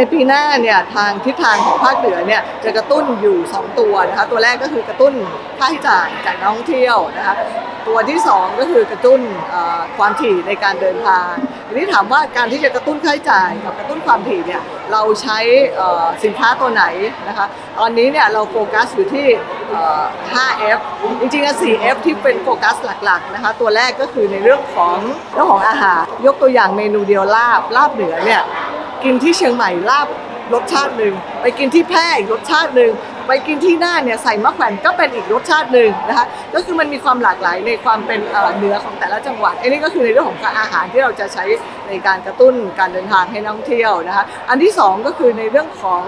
ในปีหน้าเนี่ยทางทิศทางของภาคเหนือเนี่ยจะกระตุ้นอยู่ 2 ตัวนะคะตัวแรกก็คือกระตุ้นค่าใช้จ่ายจากนักท่องเที่ยวนะคะตัวที่ 2 ก็คือกระตุ้นความถี่ในการเดินทางทีนี้ถามว่าการที่จะกระตุ้นค่าใช้จ่ายกับกระตุ้นความถี่เนี่ยเราใช้สินค้าตัวไหนนะคะตอนนี้เนี่ยเราโฟกัสอยู่ที่ 5F จริงๆ 4F ที่เป็นโฟกัสหลักๆนะคะตัวแรกก็คือในเรื่องของเรื่องของอาหารยกตัวอย่างเมนูเดียวลาบลาบเหนือเนี่ย กินที่เชียงใหม่ลาบรสชาติหนึ่งไปกินที่แพร่อีกรสชาติหนึ่งไปกินที่น่านเนี่ยใส่มะแขวนก็เป็นอีกรสชาติหนึ่งนะคะก็คือมันมีความหลากหลายในความเป็นเนื้อของแต่ละจังหวัดอันนี้ก็คือในเรื่องของการอาหารที่เราจะใช้ในการกระตุ้นการเดินทางให้นักท่องเที่ยวนะคะอันที่สองก็คือในเรื่องของ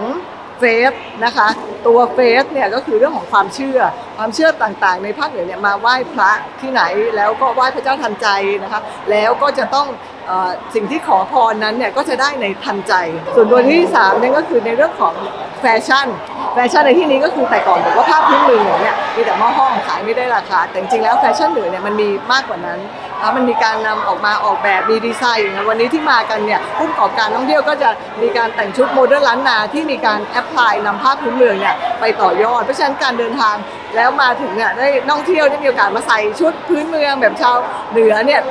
เฟสนะคะ ตัวเฟสเนี่ยก็คือเรื่องของความเชื่อ ความเชื่อต่างๆ ในภาคเหนือเนี่ยมาไหว้พระที่ไหนแล้วก็ไหว้พระเจ้าทันใจนะคะ แล้วก็จะต้องอสิ่งที่ขอพรนั้นเนี่ยก็จะได้ในทันใจ ส่วนตัวที่สามเนี่ยก็คือในเรื่องของแฟชั่น แฟชั่นในที่นี้ก็คือแต่ก่อนบอกว่าผ้าพื้นเมืองเหนือเนี่ยมีแต่หม้อห้องขายไม่ได้ราคา แต่จริงๆแล้วแฟชั่นเหนือเนี่ยมันมีมากกว่านั้น นะคะมันมีการนำออกมาออกแบบมีดีไซน์อย่างวันนี้ที่มากันเนี่ยผู้ประกอบการท่องเที่ยวก็จะมีการแต่งชุดโมเดิร์นล้านนาที่มีการแอพพลายนำผ้าพพื้นเมืองเนี่ยไปต่อยอด เพราะฉะนั้นการเดินทางแล้วมาถึงเนี่ยได้นักท่องเที่ยวได้มีโอกาสมาใส่ชุดพื้นเมืองแบบชาวเหนือเนี่ย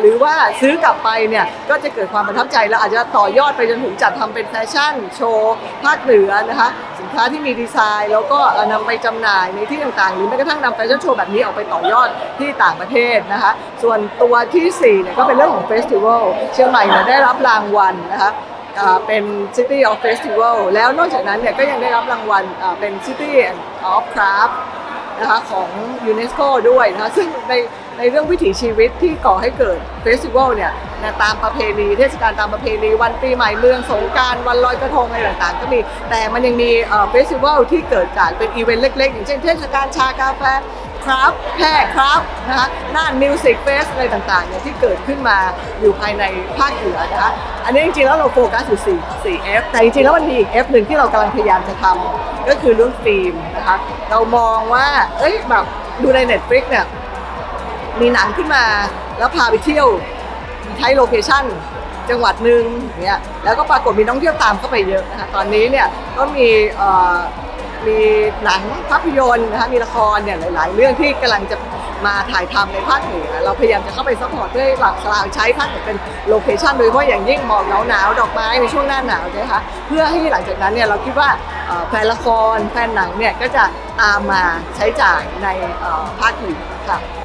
หรือว่าซื้อกลับไปเนี่ยก็จะเกิดความประทับใจแล้วอาจจะต่อยอดไปจนถึงจัดทำเป็นแฟชั่นโชว์ภาคเหนือนะคะ ค้าที่มีดีไซน์ แล้วก็เอ่อนำไปจำหน่ายในที่ต่างๆ หรือแม้กระทั่งนำแฟชั่นโชว์แบบนี้ออกไปต่อยอดที่ต่างประเทศนะคะ ส่วนตัวที่4เนี่ยก็เป็นเรื่องของเฟสติวัลเชียงใหม่เนี่ยได้รับรางวัลนะคะเป็น City of Festival แล้วนอกจากนั้นเนี่ยก็ยังได้รับรางวัลเป็น City of Craft นะคะของยูเนสโกด้วยนะคะซึ่งในในเรื่องวิถีชีวิตที่ก่อให้เกิดเฟสติวัลเนี่ย นะตามประเพณีเทศกาลตามประเพณีวันปีใหม่เมืองสงการวันลอยกระทงอะไรต่างๆ ก็มี แต่มันยังมีเฟสติวัลที่เกิดจากเป็นอีเวนต์เล็กๆ อย่างเช่นเทศกาลชากาแฟครับแพร่ครับนะคะน่านมิวสิกเฟสอะไรต่างๆเนี่ยที่เกิดขึ้นมาอยู่ภายในภาคเหนือนะคะอันนี้จริงๆแล้วเราโฟกัสอยู่4 4 F แต่จริงๆแล้วมันมีอีก F หนึ่งที่เรากำลังพยายามจะทำก็คือเรื่องฟิล์มนะคะเรามองว่าเอ้ยแบบดูใน Netflix เนี่ยมีหนังขึ้นมาแล้วพาไปเที่ยว ใช้โลเคชั่นจังหวัดหนึ่งอย่างเงี้ยแล้วก็ปรากฏมีนักท่องเที่ยวตามเข้าไปเยอะนะคะตอนนี้เนี่ยก็มีมีหนังภาพยนตร์นะคะมีละครเนี่ยหลาย ๆ เรื่องที่กำลังจะมาถ่ายทำในภาคเหนือเราพยายามจะเข้าไปซัพพอร์ตเพื่อให้หลักสลาวใช้ภาคเหนือเป็นโลเคชันโดยเฉพาะอย่างยิ่งหมอกหนาวๆดอกไม้ในช่วงหน้าหนาวนะคะเพื่อให้หลังจากนั้นเนี่ยเราคิดว่าแฟนละครแฟนหนังเนี่ยก็จะตามมาใช้จ่ายในภาคเหนือค่ะ